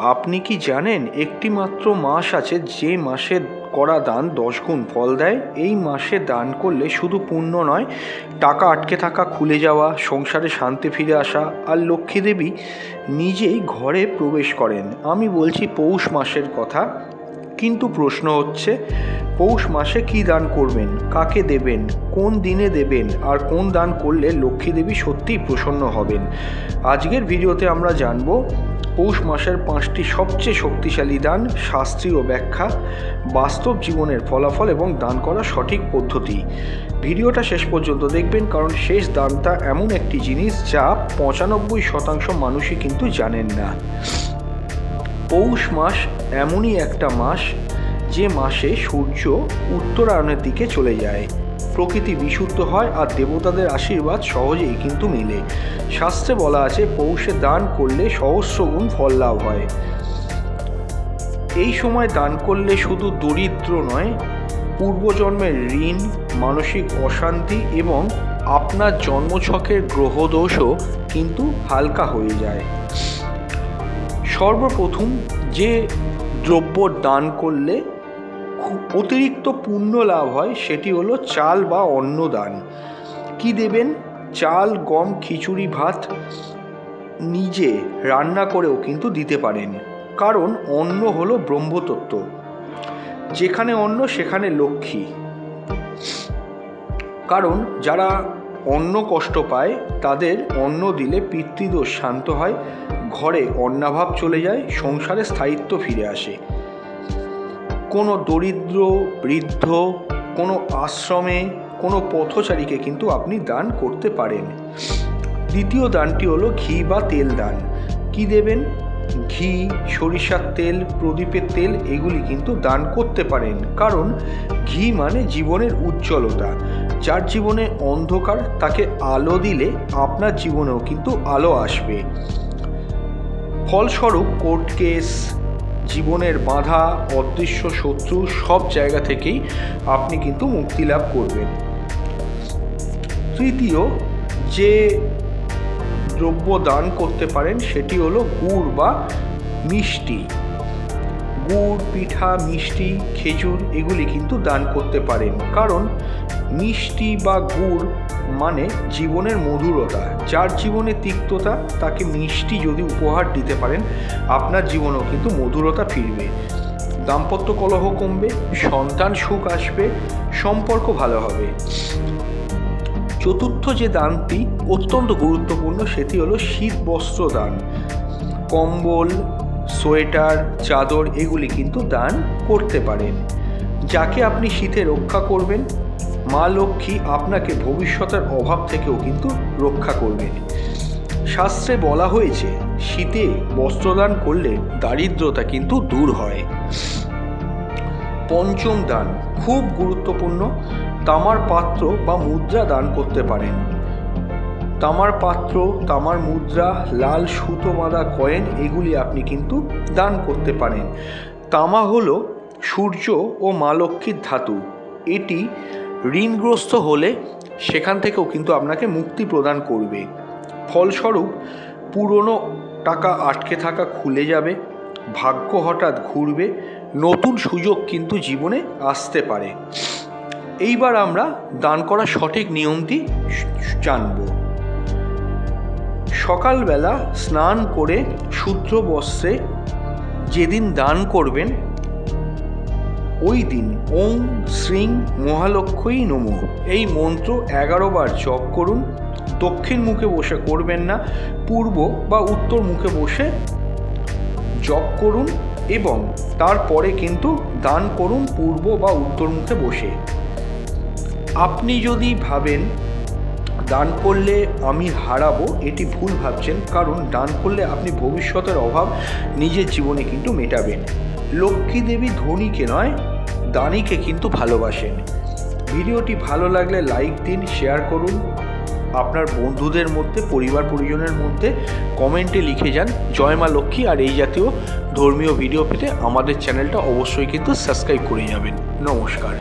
আপনি কি জানেন একটি মাত্র মাস আছে যে মাসে করা দান দশ গুণ ফল দেয়? এই মাসে দান করলে শুধু পুণ্য নয়, টাকা আটকে থাকা, খুলে যাওয়া, সংসারে শান্তি ফিরে আসা আর লক্ষ্মী দেবী নিজেই ঘরে প্রবেশ করেন। আমি বলছি পৌষ মাসের কথা। কিন্তু প্রশ্ন হচ্ছে, পৌষ মাসে কি দান করবেন? কাকে দেবেন? কোন দিনে দেবেন? আর কোন দান করলে লক্ষ্মী দেবী সত্যিই প্রসন্ন হবেন? আজকের ভিডিওতে আমরা জানব পৌষ মাসের পাঁচটি সবচেয়ে শক্তিশালী দান, শাস্ত্রীয় ব্যাখ্যা, বাস্তব জীবনের ফলাফল এবং দান করার সঠিক পদ্ধতি। ভিডিওটা শেষ পর্যন্ত দেখবেন কারণ শেষ দানটা এমন একটি জিনিস যা পঁচানব্বই শতাংশ মানুষই কিন্তু জানেন না। পৌষ মাস এমনই একটা মাস যে মাসে সূর্য উত্তরায়ণের দিকে চলে যায়। প্রকৃতি বিশুদ্ধ হয় আর দেবতাদের আশীর্বাদ সহজেই কিন্তু মেলে। শাস্ত্রে বলা আছে, পৌষে দান করলে সহস্রগুণ ফল লাভ হয়। এই সময় দান করলে শুধু দরিদ্র নয়, পূর্বজন্মের ঋণ, মানসিক অশান্তি এবং আপনার জন্মছকের গ্রহদোষও কিন্তু হালকা হয়ে যায়। সর্বপ্রথম যে দ্রব্য দান করলে অতিরিক্ত পুণ্য লাভ হয় সেটি হলো চাল বা অন্ন দান কি দেবেন? চাল, গম, খিচুড়ি, ভাত নিজে রান্না করেও কিন্তু দিতে পারেন। কারণ অন্ন হলো ব্রহ্মতত্ত্ব। যেখানে অন্ন, সেখানে লক্ষ্মী। কারণ যারা অন্ন কষ্ট পায়, তাদের অন্ন দিলে পিতৃদোষ শান্ত হয়, ঘরে অন্নাভাব চলে যায়, সংসারে স্থায়িত্ব ফিরে আসে। কোনো দরিদ্র, বৃদ্ধ, কোনো আশ্রমে, কোনো পথচারীকে কিন্তু আপনি দান করতে পারেন। দ্বিতীয় দানটি হলো ঘি বা তেল দান। কি দেবেন? ঘি, সরিষার তেল, প্রদীপের তেল, এগুলি কিন্তু দান করতে পারেন। কারণ ঘি মানে জীবনের উজ্জ্বলতা। যার জীবনে অন্ধকার, তাকে আলো দিলে আপনার জীবনেও কিন্তু আলো আসবে। ফলস্বরূপ কোর্ট কেস জীবনের বাধা, অদৃশ্য শত্রু সব জায়গা থেকেই আপনি কিন্তু মুক্তি লাভ করবেন। তৃতীয়, যে দ্রব্য দান করতে পারেন সেটি হলো গুড় বা মিষ্টি। গুড়, পিঠা, মিষ্টি, খেজুর এগুলি কিন্তু দান করতে পারেন। কারণ মিষ্টি বা গুড় মানে জীবনের মধুরতা। যার জীবনে তিক্ততা, তাকে মিষ্টি যদি উপহার দিতে পারেন, আপনার জীবনেও কিন্তু মধুরতা ফিরবে। দাম্পত্য কলহ কমবে, সন্তান সুখ আসবে, সম্পর্ক ভালো হবে। চতুর্থ যে দানটি অত্যন্ত গুরুত্বপূর্ণ, সেটি হলো শীত বস্ত্র দান। কম্বল সোয়েটার, চাদর এগুলি কিন্তু দান করতে পারেন। যাকে আপনি শীতে রক্ষা করবেন, মা লক্ষ্মী আপনাকে ভবিষ্যতের অভাব থেকেও কিন্তু রক্ষা করবেন। শাস্ত্রে বলা হয়েছে, শীতে বস্ত্রদান করলে দারিদ্রতা কিন্তু দূর হয়। পঞ্চম দান, খুব গুরুত্বপূর্ণ, তামার পাত্র বা মুদ্রা দান করতে পারেন। তামার পাত্র, তামার মুদ্রা, লাল সুতো বাঁধা কয়েন, এগুলি আপনি কিন্তু দান করতে পারেন। তামা হলো সূর্য ও মা লক্ষ্মীর ধাতু। এটি ঋণগ্রস্ত হলে সেখান থেকেও কিন্তু আপনাকে মুক্তি প্রদান করবে। ফলস্বরূপ, পুরনো টাকা আটকে থাকা খুলে যাবে, ভাগ্য হঠাৎ ঘুরবে, নতুন সুযোগ কিন্তু জীবনে আসতে পারে। এইবার আমরা দান করার সঠিক নিয়মটি জানব। সকালবেলা স্নান করে শুদ্র বস্ত্রে যেদিন দান করবেন, ওই দিন ওম শ্রীং মহালক্ষ্মী নম। এই মন্ত্র এগারো বার জপ করুন। দক্ষিণ মুখে বসে করবেন না, পূর্ব বা উত্তর মুখে বসে জপ করুন এবং তারপরে কিন্তু দান করুন পূর্ব বা উত্তর মুখে বসে। আপনি যদি ভাবেন দান করলে আমি হারাবো, এটি ভুল ভাবছেন। কারণ দান করলে আপনি ভবিষ্যতের অভাব নিজের জীবনে কিন্তু মেটাবেন। লক্ষ্মী দেবী ধনীকে নয়, দানীকে কিন্তু ভালোবাসেন। ভিডিওটি ভালো লাগলে লাইক দিন, শেয়ার করুন। আপনার বন্ধুদের মধ্যে, পরিবার পরিজনের মধ্যে কমেন্টে লিখে যান, জয় মা লক্ষ্মী। আর এই জাতীয় ধর্মীয় ভিডিও পেতে আমাদের চ্যানেলটা অবশ্যই কিন্তু সাবস্ক্রাইব করে যাবেন। নমস্কার।